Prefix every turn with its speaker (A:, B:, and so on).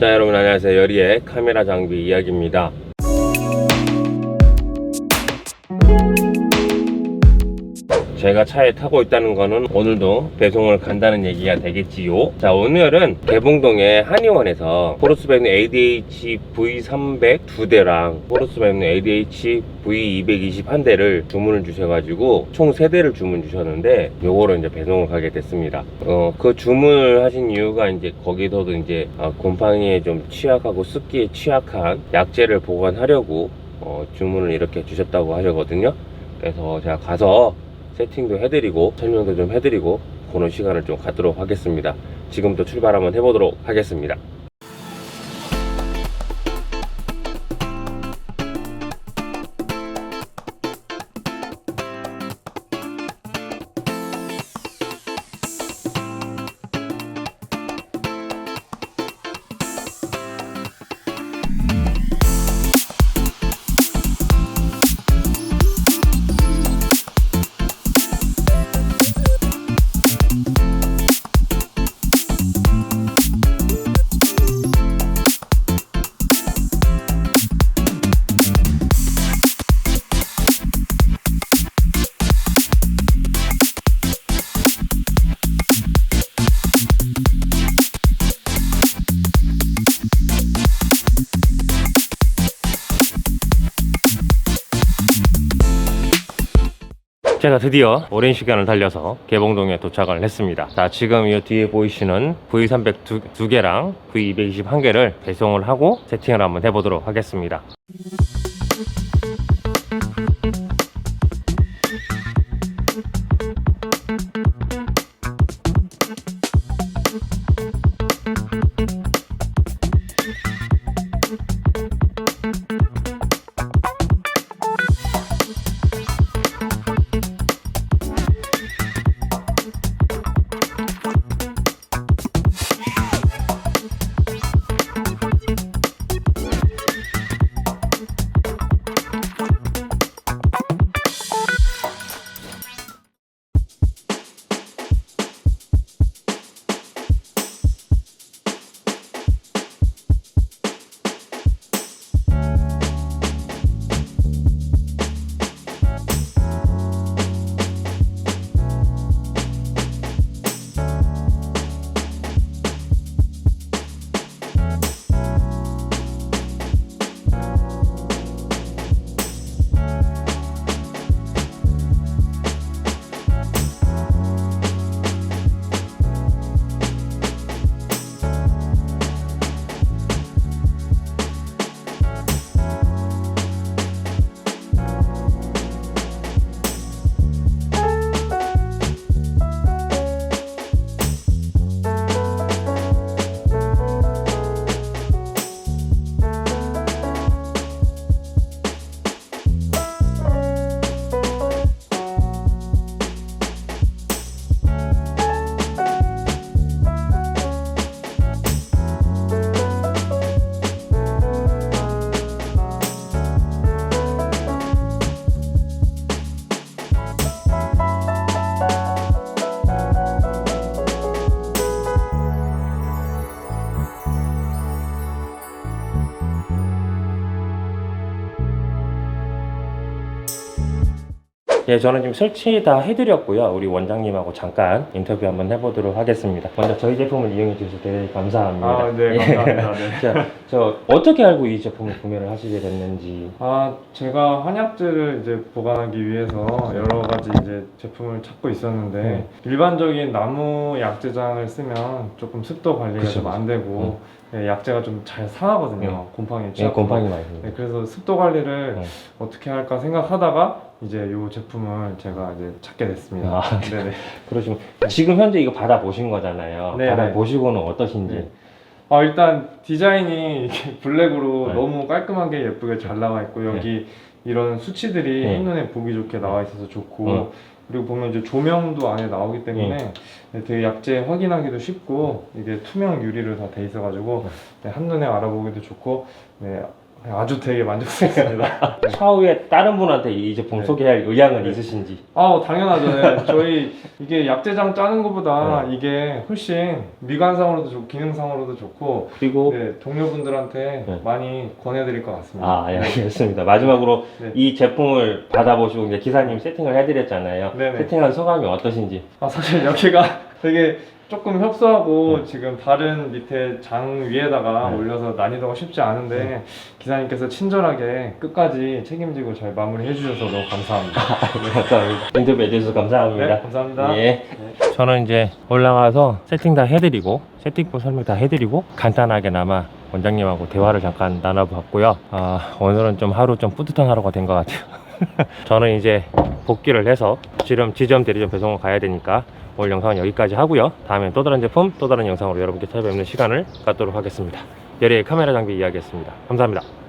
A: 자 여러분 안녕하세요. 여리의 카메라 장비 이야기입니다 제가 차에 타고 있다는 거는 오늘도 배송을 간다는 얘기가 되겠지요. 자 오늘은 개봉동의 한의원에서 포르스바겐 ADH V300 두 대랑 포르스바겐 ADH V220 한 대를 주문을 주셔가지고 총 세 대를 주문 주셨는데 요거를 이제 배송을 가게 됐습니다. 어 그 주문을 하신 이유가 이제 거기서도 이제 아, 곰팡이에 좀 취약하고 습기에 취약한 약재를 보관하려고 어, 주문을 이렇게 주셨다고 하셨거든요. 그래서 제가 가서 세팅도 해드리고 설명도 좀 해드리고 그런 시간을 좀 갖도록 하겠습니다. 지금부터 출발 한번 해보도록 하겠습니다. 제가 드디어 오랜 시간을 달려서 개봉동에 도착을 했습니다. 자, 지금 이 뒤에 보이시는 V300 두, 두 개랑 V220 한 개를 배송을 하고 세팅을 한번 해보도록 하겠습니다. 예, 저는 지금 설치 다 해드렸고요. 우리 원장님하고 잠깐 인터뷰 한번 해보도록 하겠습니다. 먼저 저희 제품을 이용해 주셔서 대단히 감사합니다.
B: 아, 네,
A: 예.
B: 감사합니다. 네.
A: 자, 저 어떻게 알고 이 제품을 구매를 하시게 됐는지.
B: 아, 제가 한약재를 이제 보관하기 위해서 여러 가지 이제 제품을 찾고 있었는데
A: 네.
B: 일반적인 나무 약재장을 쓰면 조금 습도 관리가
A: 그쵸,
B: 좀 안 되고 예, 약재가 좀 잘 상하거든요. 곰팡이
A: 예,
B: 취약하고.
A: 곰팡이 많이.
B: 네, 그래서 습도 관리를
A: 네.
B: 어떻게 할까 생각하다가 이제 이 제품을 제가 이제 찾게 됐습니다.
A: 아,
B: 네네.
A: 그러시면 지금 현재 이거 받아 보신 거잖아요.
B: 네,
A: 받아
B: 네.
A: 보시고는 어떠신지.
B: 네. 아 일단 디자인이 이렇게 블랙으로
A: 네.
B: 너무 깔끔하게 예쁘게 잘 나와 있고 여기 이런 수치들이
A: 네.
B: 한눈에 보기 좋게 나와 있어서 좋고
A: 어.
B: 그리고 보면 이제 조명도 안에 나오기 때문에 네, 되게 약재 확인하기도 쉽고 이게 투명 유리로 다 돼 있어가지고 네, 한눈에 알아보기도 좋고 네, 아주 되게 만족스럽습니다.
A: 차후에 다른 분한테 이 제품
B: 네.
A: 소개할 의향은
B: 네.
A: 있으신지
B: 아 당연하죠. 네. 저희 이게 약제장 짜는 것보다
A: 네.
B: 이게 훨씬 미관상으로도 좋고 기능상으로도 좋고
A: 그리고
B: 네, 동료분들한테
A: 네.
B: 많이 권해드릴 것 같습니다.
A: 아, 예, 알겠습니다. 마지막으로
B: 네.
A: 이 제품을 받아보시고 이제 기사님 세팅을 해드렸잖아요.
B: 네네.
A: 세팅한 소감이 어떠신지?
B: 아 사실 여기가 되게 조금 협소하고
A: 네.
B: 지금 다른 밑에 장 위에다가
A: 네.
B: 올려서 난이도가 쉽지 않은데 기사님께서 친절하게 끝까지 책임지고 잘 마무리 해 주셔서 너무 감사합니다.
A: 감사합니다. 인터뷰 해주셔서 감사합니다.
B: 네, 감사합니다.
A: 예. 저는 이제 올라가서 세팅 다 해드리고 세팅법 설명 다 해드리고 간단하게나마 원장님하고 대화를 잠깐 나눠봤고요. 아, 오늘은 좀 하루 좀 뿌듯한 하루가 된 것 같아요. 저는 이제 복귀를 해서 지름 지점 대리점 배송을 가야 되니까 오늘 영상은 여기까지 하고요. 다음에 또 다른 제품 또 다른 영상으로 여러분께 찾아뵙는 시간을 갖도록 하겠습니다. 열의 카메라 장비 이야기했습니다. 감사합니다.